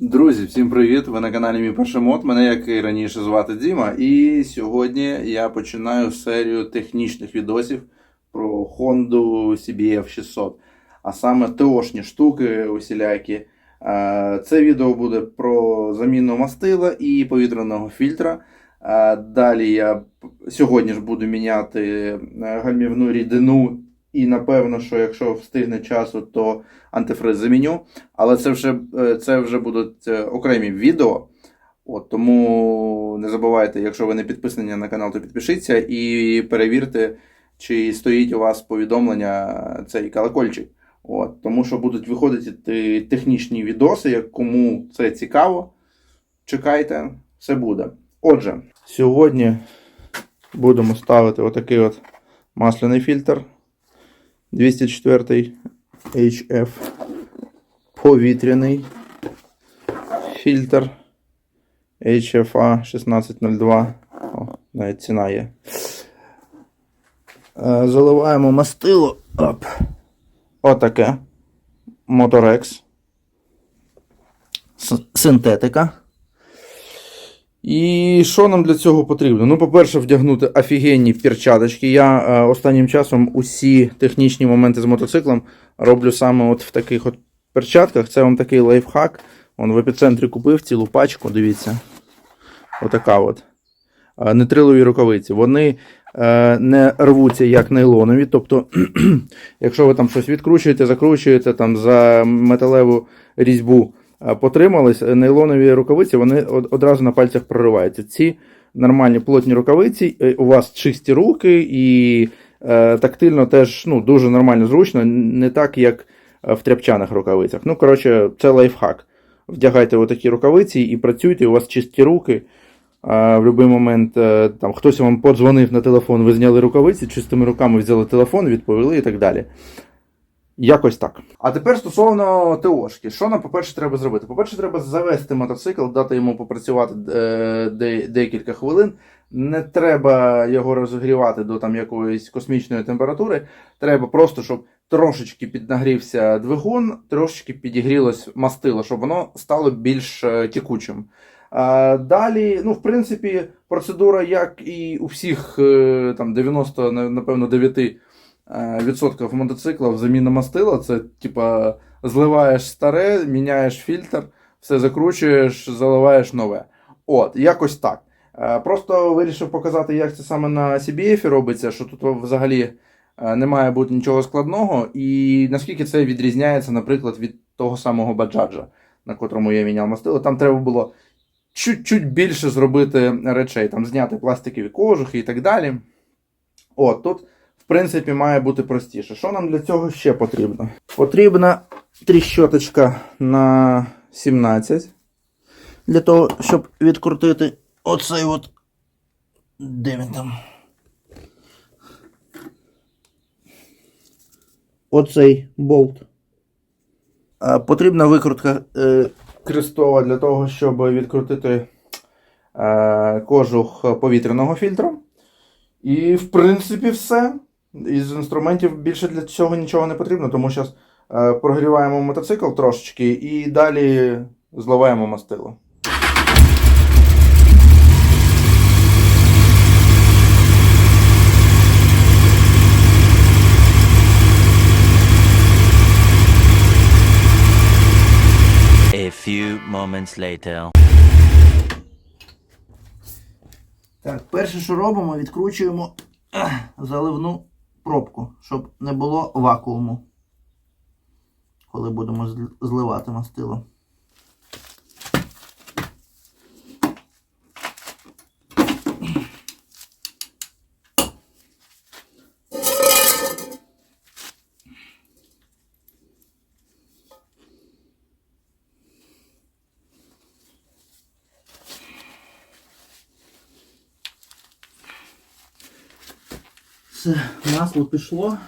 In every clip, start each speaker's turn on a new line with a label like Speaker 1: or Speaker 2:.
Speaker 1: Друзі, всім привіт! Ви на каналі Мій Перший Мод. Мене, як і раніше, звати Діма. І сьогодні я починаю серію технічних відосів про Honda CBF 600. А саме ТОшні штуки усілякі. Е, Це відео буде про заміну мастила і повітряного фільтра. Е, Далі я сьогодні ж буду міняти е, гальмівну рідину. І напевно, що якщо встигне часу, то антифриз заміню. Але це вже, е, це вже будуть е, окремі відео. От, тому не забувайте, якщо ви не підписані на канал, то підпишіться і перевірте, чи стоїть у вас повідомлення цей колокольчик. От, тому що будуть виходити технічні відоси, як кому це цікаво. Чекайте, все буде. Отже, сьогодні будемо ставити отакий от масляний фільтр 204 HF повітряний фільтр HFA 1602. О, навіть ціна є. Е, Заливаємо мастило. Оп. Отаке. Motorex. С- Синтетика. І що нам для цього потрібно? Ну, по-перше, вдягнути офігенні перчаточки. Я е, останнім часом усі технічні моменти з мотоциклом роблю саме от в таких от перчатках. Це вам такий лайфхак. Он в епіцентрі купив цілу пачку, дивіться. Отака от. Е, Нитрилові рукавиці. Вони е, не рвуться як нейлонові. Тобто, якщо ви там щось відкручуєте, закручуєте там за металеву різьбу потримались, е, нейлонові рукавиці вони одразу на пальцях прориваються. Ці нормальні плотні рукавиці, е, у вас чисті руки і е, тактильно теж ну, дуже нормально зручно, не так, як е, в тряпчаних рукавицях. Ну, коротше, це лайфхак. Вдягайте отакі рукавиці і працюйте, у вас чисті руки. В будь-який момент е, там, хтось вам подзвонив на телефон, ви зняли рукавиці, чистими руками взяли телефон, відповіли і так далі. Якось так. А тепер стосовно ТОшки. Що нам, по-перше, треба зробити? По-перше, треба завести мотоцикл, дати йому попрацювати е, де, декілька хвилин. Не треба його розігрівати до там якоїсь космічної температури. Треба просто, щоб трошечки піднагрівся двигун, трошечки підігрілось мастило, щоб воно стало більш е, текучим. А, далі, ну, в принципі, процедура, як і у всіх е, там 90, напевно, 9 е, відсотків мотоциклів заміна мастила. Це типа зливаєш старе, міняєш фільтр, все закручуєш, заливаєш нове. От, якось так. Е, Просто вирішив показати, як це саме на CBF робиться, що тут взагалі е, не має бути нічого складного, і наскільки це відрізняється, наприклад, від того самого баджаджа, на котрому я міняв мастило. Там треба було чуть-чуть більше зробити речей, там зняти пластикові кожухи і так далі. От, тут, принципі, має бути простіше. Що нам для цього ще потрібно? Потрібна тріщоточка на 17. Для того, щоб відкрутити оцей от. Де він там? Оцей болт. Потрібна викрутка е, крестова для того, щоб відкрутити е, кожух повітряного фільтру. І, в принципі, все. Із інструментів більше для цього нічого не потрібно, тому зараз е, прогріваємо мотоцикл трошечки і далі зливаємо мастило.
Speaker 2: A few moments later.
Speaker 3: Так, перше, що робимо, відкручуємо заливну пробку, щоб не було вакууму, коли будемо зл- зливати мастило. Все, масло пішло.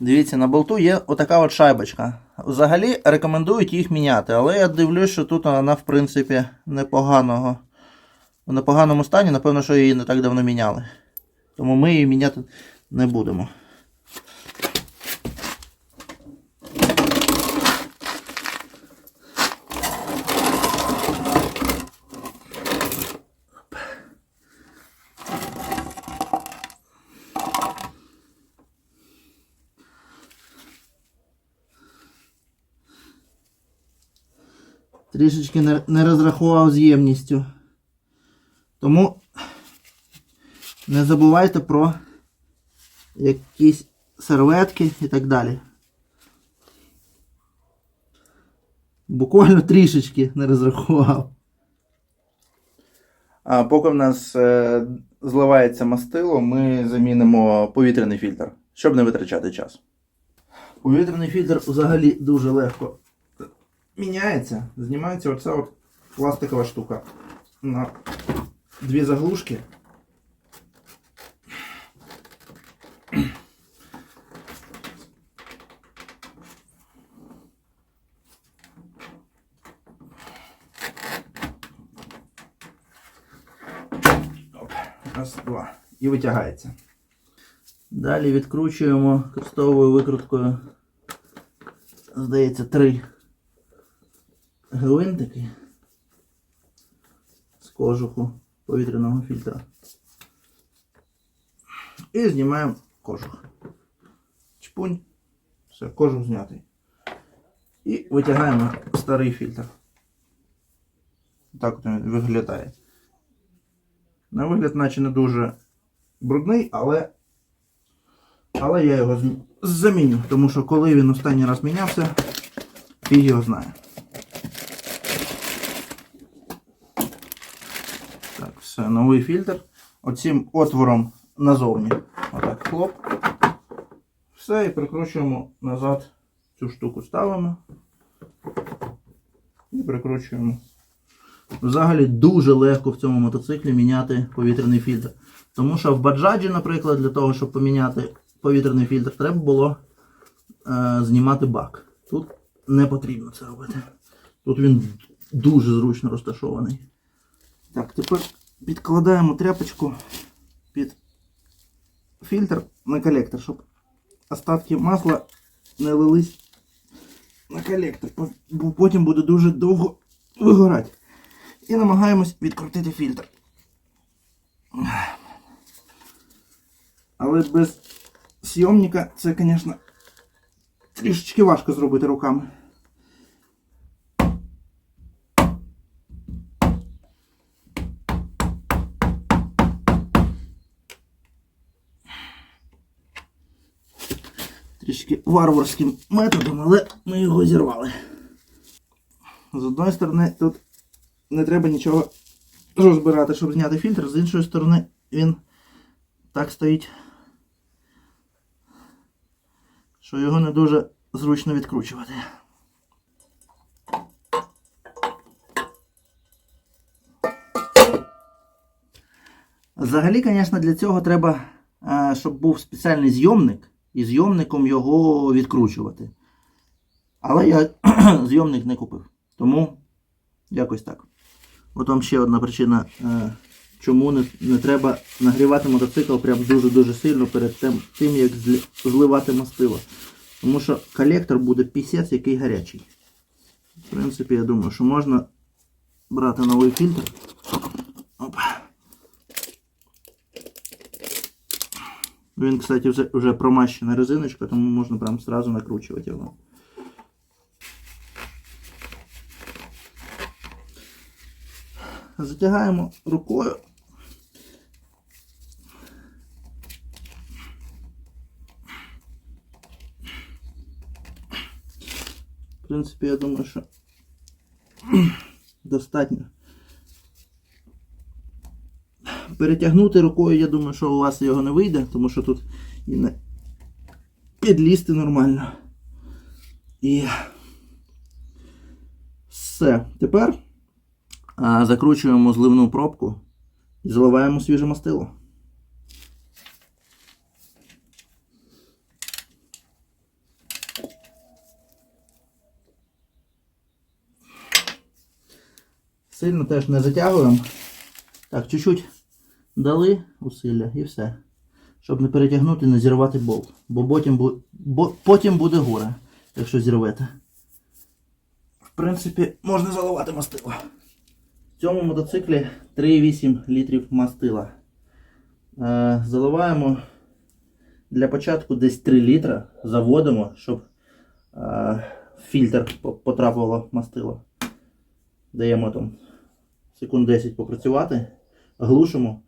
Speaker 3: Дивіться, на болту є отака от шайбочка. Взагалі рекомендують їх міняти, але я дивлюсь, що тут вона, в принципі, непоганого. В непоганому стані, напевно, що її не так давно міняли. Тому ми її міняти не будемо.
Speaker 1: Трішечки не, розрахував з ємністю. Тому не забувайте про якісь серветки і так далі. Буквально трішечки не розрахував.
Speaker 4: А поки в нас е, зливається мастило, ми замінимо повітряний фільтр, щоб не витрачати час.
Speaker 1: Повітряний фільтр взагалі дуже легко міняється. Знімається оця от пластикова штука на дві заглушки. Раз, два. І витягається. Далі відкручуємо крестовою викруткою, здається, три гвинтики з кожуху повітряного фільтра. І знімаємо кожух. Чпунь. Все, кожух знятий. І витягаємо старий фільтр. Так от він виглядає. На вигляд, наче не дуже брудний, але але я його заміню, тому що коли він останній раз мінявся, фіг його знає. Так, все, новий фільтр. Оцим отвором назовні. Отак, хлоп. Все, і прикручуємо назад цю штуку ставимо. І прикручуємо. Взагалі дуже легко в цьому мотоциклі міняти повітряний фільтр. Тому що в баджаджі, наприклад, для того, щоб поміняти повітряний фільтр, треба було е, знімати бак. Тут не потрібно це робити. Тут він дуже зручно розташований. Так, тепер підкладаємо тряпочку під фільтр на колектор, щоб остатки масла не лились на колектор, потім буде дуже довго вигорати. І намагаємось відкрутити фільтр. Але без зйомника це, звісно, трішечки важко зробити руками. Трішки варварським методом, але ми його зірвали. З одної сторони, тут не треба нічого розбирати, щоб зняти фільтр, з іншої сторони, він так стоїть, що його не дуже зручно відкручувати. Взагалі, звісно, для цього треба, е, щоб був спеціальний зйомник, і зйомником його відкручувати. Але я зйомник не купив. Тому якось так. От вам ще одна причина, е, чому не, не треба нагрівати мотоцикл прям дуже-дуже сильно перед тим, тим як зли- зливати мастило. Тому що колектор буде пісець, який гарячий. В принципі, я думаю, що можна брати новий фільтр. Він, кстати, вже, вже промащена резиночка, тому можна прям сразу накручувати його. Затягаємо рукою. В принципі, я думаю, що достатньо. Перетягнути рукою, я думаю, що у вас його не вийде, тому що тут і не підлізти нормально. І все. Тепер закручуємо зливну пробку і заливаємо свіже мастило. Сильно теж не затягуємо. Так, чуть-чуть дали усилля і все. Щоб не перетягнути, не зірвати болт. Бо потім, бу- бо потім буде горе, якщо зірвете. В принципі, можна заливати мастило. В цьому мотоциклі 3,8 літрів мастила. Е, заливаємо для початку десь 3 літра. Заводимо, щоб е, фільтр по- потрапило мастило.
Speaker 3: Даємо там секунд 10 попрацювати, глушимо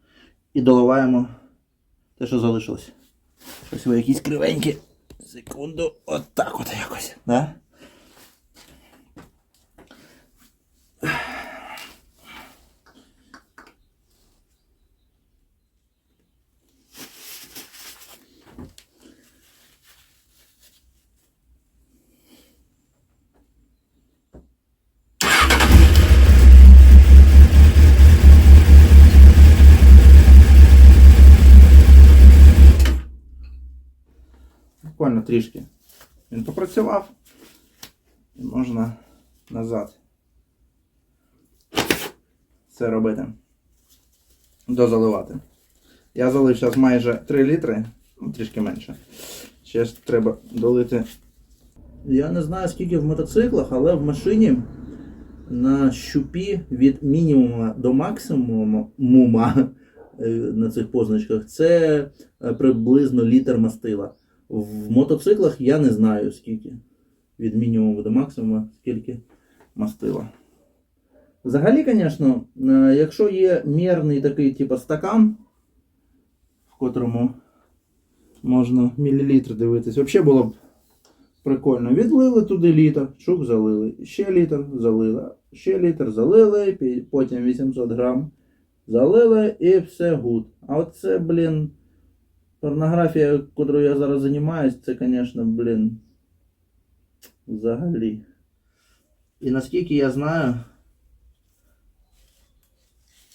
Speaker 3: і доливаємо те, що залишилось. Щось ви якісь кривенькі. Секунду, отак от якось. Да?
Speaker 1: Буквально трішки. Він попрацював. І можна назад. Це робити. Дозаливати. Я залив зараз майже 3 літри, ну трішки менше. Ще треба долити.
Speaker 3: Я не знаю скільки в мотоциклах, але в машині на щупі від мінімума до максимуму мума е, на цих позначках це е, приблизно літр мастила. В мотоциклах я не знаю скільки. Від мінімуму до максимуму, скільки мастила. Взагалі, звісно, е, якщо є мірний такий типу стакан, в котрому
Speaker 1: Можна мілілітр дивитись. Взагалі було б прикольно. Відлили туди літр, чук залили. Ще літр залили. Ще літр залили, потім 800 грам залили і все гуд. А оце, блін, порнографія, котрою я зараз займаюсь, це, звісно, блін. Взагалі.
Speaker 3: І наскільки я знаю,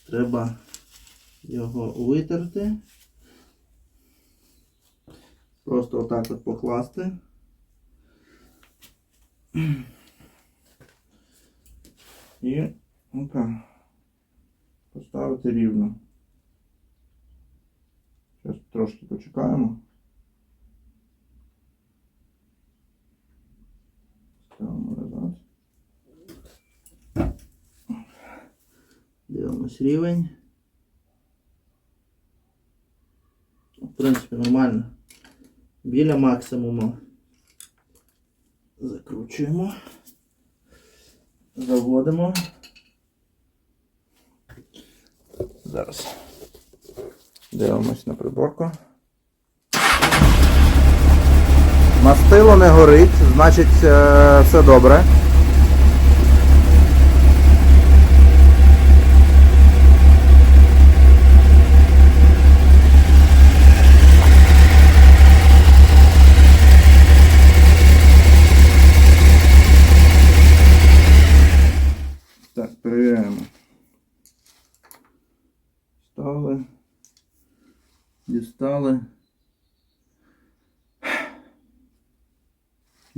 Speaker 3: треба його витерти.
Speaker 1: Просто отак от покласти. І опа, поставити рівно. Зараз трошки почекаємо. Ставимо назад.
Speaker 3: Дивимось рівень. В принципі, нормально. Біля максимуму. Закручуємо. Заводимо.
Speaker 1: Зараз. Дивимось на приборку. Мастило не горить, значить е, все добре.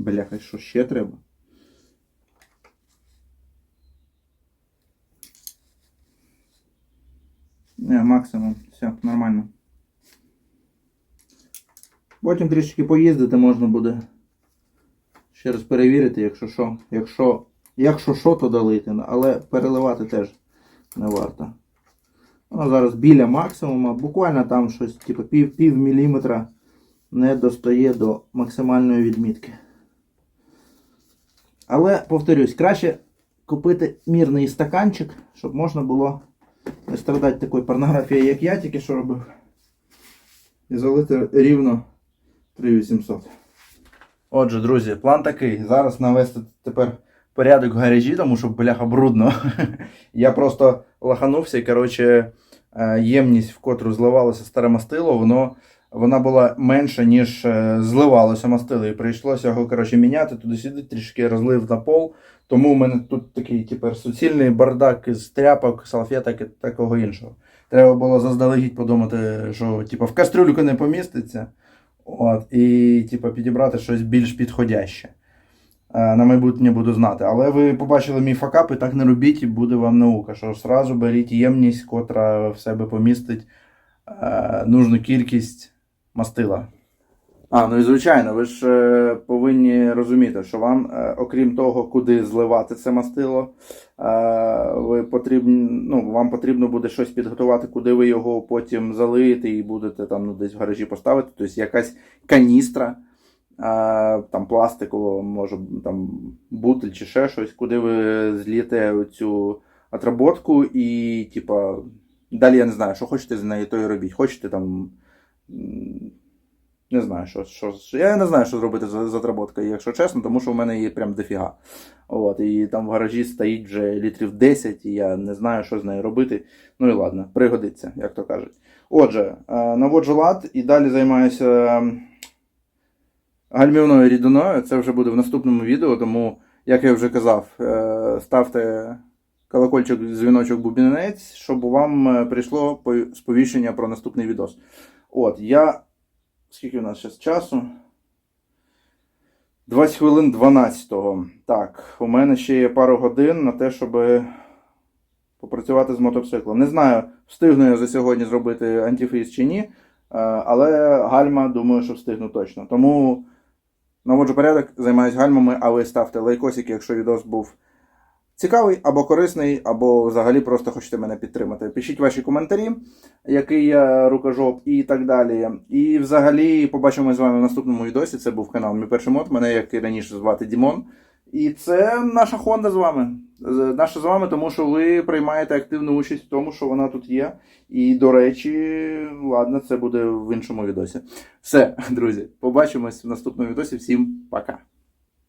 Speaker 1: Бляха, що ще треба? Не, максимум. Все, нормально. Потім трішки поїздити можна буде. Ще раз перевірити, якщо що. Якщо, якщо що, то долити. Але переливати теж не варто. Воно зараз біля максимуму, буквально там щось, типу пів, пів міліметра не достає до максимальної відмітки. Але, повторюсь, краще купити мірний стаканчик, щоб можна було не страдати такою порнографією, як я тільки що робив. І залити рівно 3800. Отже, друзі, план такий. Зараз навести тепер порядок в гаражі, тому що бляха брудно. Я просто лаханувся і, коротше, е, ємність, в котру зливалося старе мастило, воно, вона була менша, ніж е, зливалося мастило. І прийшлося його коротше, міняти туди-сюди, трішки розлив на пол. Тому у мене тут такий тепер суцільний бардак із тряпок, салфеток і такого іншого. Треба було заздалегідь подумати, що типу, в кастрюльку не поміститься. От, і типу, підібрати щось більш підходяще. Е, На майбутнє буду знати. Але ви побачили мій факап і так не робіть, і буде вам наука. Що сразу беріть ємність, котра в себе помістить е, нужну кількість мастила. А, ну і звичайно, ви ж е, повинні розуміти, що вам, е, окрім того, куди зливати це мастило, е, ви потрібні, ну, вам потрібно буде щось підготувати, куди ви його потім залиєте і будете там ну, десь в гаражі поставити. Тобто якась каністра там пластикового, може там бутиль чи ще щось, куди ви злієте цю отработку і, типа, далі я не знаю, що хочете з нею, то і робіть. Хочете там. Не знаю, що, що, я не знаю, що зробити з, з якщо чесно, тому що в мене її прям дофіга. От, і там в гаражі стоїть вже літрів 10, і я не знаю, що з нею робити. Ну і ладно, пригодиться, як то кажуть. Отже, е, наводжу лад і далі займаюся ем, гальмівною рідиною. Це вже буде в наступному відео, тому, як я вже казав, е, ставте колокольчик, дзвіночок, бубінець, щоб вам е, прийшло сповіщення про наступний відос. От, я. Скільки у нас зараз часу? 20 хвилин 12-го. Так, у мене ще є пару годин на те, щоб попрацювати з мотоциклом. Не знаю, встигну я за сьогодні зробити антифріз чи ні, е, але гальма, думаю, що встигну точно. Тому наводжу порядок, займаюсь гальмами, а ви ставте лайкосики, якщо відос був цікавий або корисний, або взагалі просто хочете мене підтримати. Пишіть ваші коментарі, який я рукожоп і так далі. І взагалі побачимо з вами в наступному відосі. Це був канал Мій перший мод. Мене, як і раніше, звати Дімон. І це наша Honda з вами. Наша з вами, тому що ви приймаєте активну участь в тому, що вона тут є. І, до речі, ладно, це буде в іншому відосі. Все, друзі, побачимось в наступному відосі. Всім пока.